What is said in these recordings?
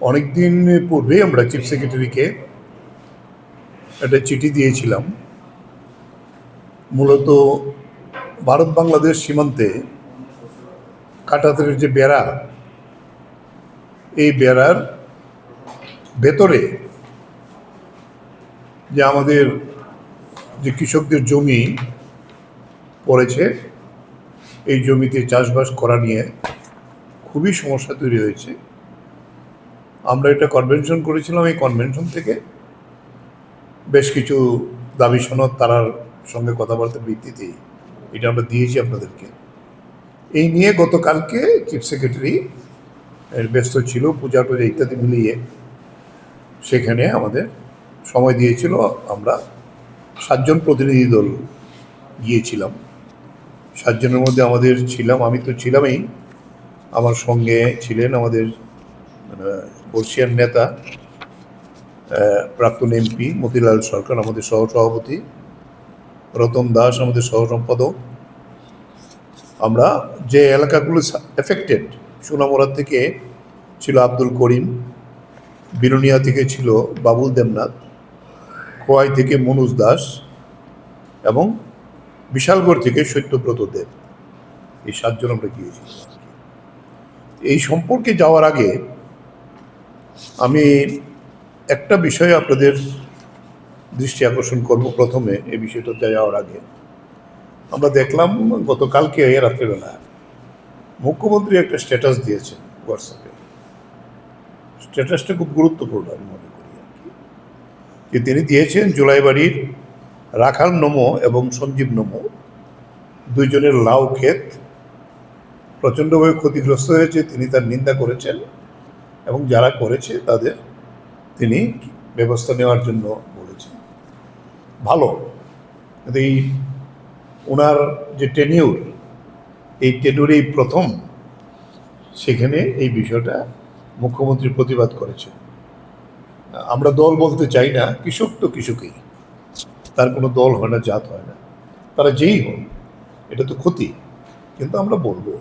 অনেক দিন পূর্বে আমরা চিফ সেক্রেটারিকে একটা চিঠি দিয়েছিলাম। মূলত ভারত বাংলাদেশ সীমান্তে কাটাতের যে বেড়া এই বেড়ার ভেতরে যে আমাদের যে কৃষকদের জমি পড়েছে এই জমিতে চাষবাস করা নিয়ে খুবই সমস্যা তৈরি হয়েছে। আমরা এটা কনভেনশন করেছিলাম, এই কনভেনশন থেকে বেশ কিছু দাবি সনদ তারার সঙ্গে কথাবার্তার ভিত্তিতে এটা আমরা দিয়েছি আপনাদেরকে। এই নিয়ে গতকালকে চিফ সেক্রেটারি ব্যস্ত ছিল, পূজা টুজা ইত্যাদি মিলিয়ে সেখানে আমাদের সময় দিয়েছিল, আমরা সাতজন প্রতিনিধি দল গিয়েছিলাম। সাতজনের মধ্যে আমাদের ছিলাম, আমি তো ছিলামই। আমার সঙ্গে ছিলেন আমাদের বর্ষিয়ান নেতা প্রাক্তন এমপি মতিলাল সরকার, আমাদের সহ সভাপতি রতন দাস, আমাদের সহ সম্পাদক আমরা যে এলাকাগুলো এফেক্টেড সোনামুড়া থেকে ছিল আব্দুল করিম, বিরুনিয়া থেকে ছিল বাবুল দেবনাথ, খোয়াই থেকে মনোজ দাস এবং বিশালগড় থেকে সত্যব্রত দেব। এই সাতজন আমরা গিয়েছিলাম। এই সম্পর্কে যাওয়ার আগে আমি একটা বিষয়ে আপনাদের দৃষ্টি আকর্ষণ করব প্রথমে এই বিষয়টাতে যাওয়ার আগে। আমরা দেখলাম গতকালকে রাত্রেবেলা মুখ্যমন্ত্রী একটা স্ট্যাটাস দিয়েছেন হোয়াটসঅ্যাপে। স্ট্যাটাসটা খুব গুরুত্বপূর্ণ আমি মনে করি আর কি। যে তিনি দিয়েছেন জুলাইবাড়ির রাখাল নমো এবং সঞ্জীব নমো, দুইজনের লাউ ক্ষেত প্রচণ্ডভাবে ক্ষতিগ্রস্ত হয়েছে, তিনি তার নিন্দা করেছেন। এবং যারা করেছে তাদের তিনি ব্যবস্থা নেওয়ার জন্য বলেছেন। ভালো। এই ওনার যে টেনিউর এই টেনিউরেই প্রথম, সেখানে এই বিষয়টা মুখ্যমন্ত্রী প্রতিবাদ করেছেন। আমরা দল বলতে চাই না, কৃষক তো কৃষকই। তার কোনো দল হয় না, জাত হয় না। তারা যেই হন এটা তো ক্ষতি। কিন্তু আমরা বলব,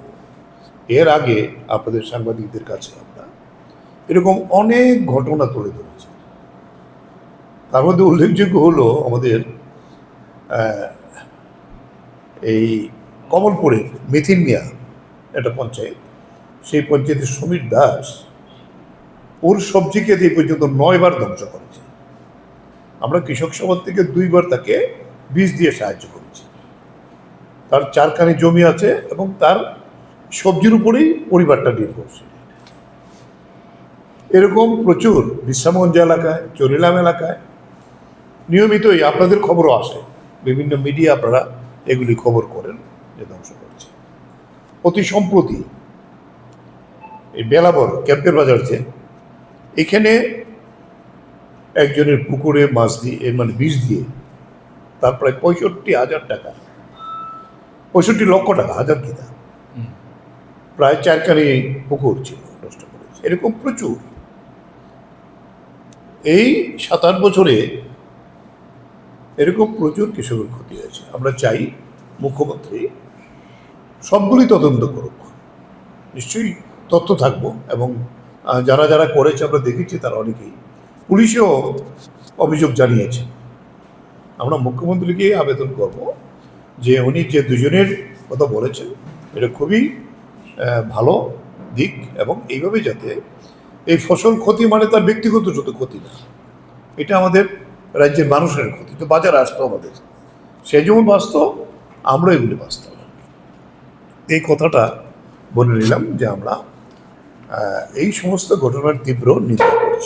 এর আগে আপনাদের সাংবাদিকদের কাছে এরকম অনেক ঘটনা তুলে ধরেছে। তার মধ্যে উল্লেখযোগ্য হলো আমাদের এই কমলপুরের মিথিন মিয়া একটা পঞ্চায়েত। সেই পঞ্চায়েতের সমীর দাস ওর সবজিকে এই পর্যন্ত নয়বার ধ্বংস করেছে। আমরা কৃষক সভা থেকে দুইবার তাকে বীজ দিয়ে সাহায্য করেছি। তার চারখানি জমি আছে এবং তার সবজির উপরেই পরিবারটা নির্ভরশীল। এরকম প্রচুর বিশ্রামগঞ্জ এলাকায় চরিলাম এলাকায় নিয়মিতই আপনাদের খবরও আসে। বিভিন্ন মিডিয়া আপনারা এগুলি খবর করেন যে ধ্বংস করছে। অতি সম্প্রতি এই বেলাবর ক্যাম্পের বাজার যে এখানে একজনের পুকুরে মাছ দিয়ে মানে বীজ দিয়ে তার প্রায় পঁয়ষট্টি হাজার টাকা পঁয়ষট্টি লক্ষ টাকা হাজার কি দাম প্রায় চারখানি পুকুর ছিল নষ্ট করেছে। এরকম প্রচুর। এই সাত আট বছরে এরকম প্রচুর কৃষকের ক্ষতি হয়েছে। আমরা চাই মুখ্যমন্ত্রী সবগুলি তদন্ত করুক। নিশ্চয়ই তথ্য থাকব এবং যারা যারা করেছে আমরা দেখেছি তারা অনেকেই। পুলিশেও অভিযোগ জানিয়েছে। আমরা মুখ্যমন্ত্রীকে আবেদন করব যে উনি যে দুজনের কথা বলেছেন, এটা খুবই ভালো দিক এবং এইভাবে যাতে এই ফসল ক্ষতি মানে তার ব্যক্তিগত যত ক্ষতি না। এটা আমাদের রাজ্যের মানুষের ক্ষতি তো বাজার আসতো আমাদের। সে যেমন বাঁচত আমরা এগুলি বাঁচতাম। এই কথাটা বলে নিলাম যে আমরা এই সমস্ত ঘটনার তীব্র নিন্দা করছি।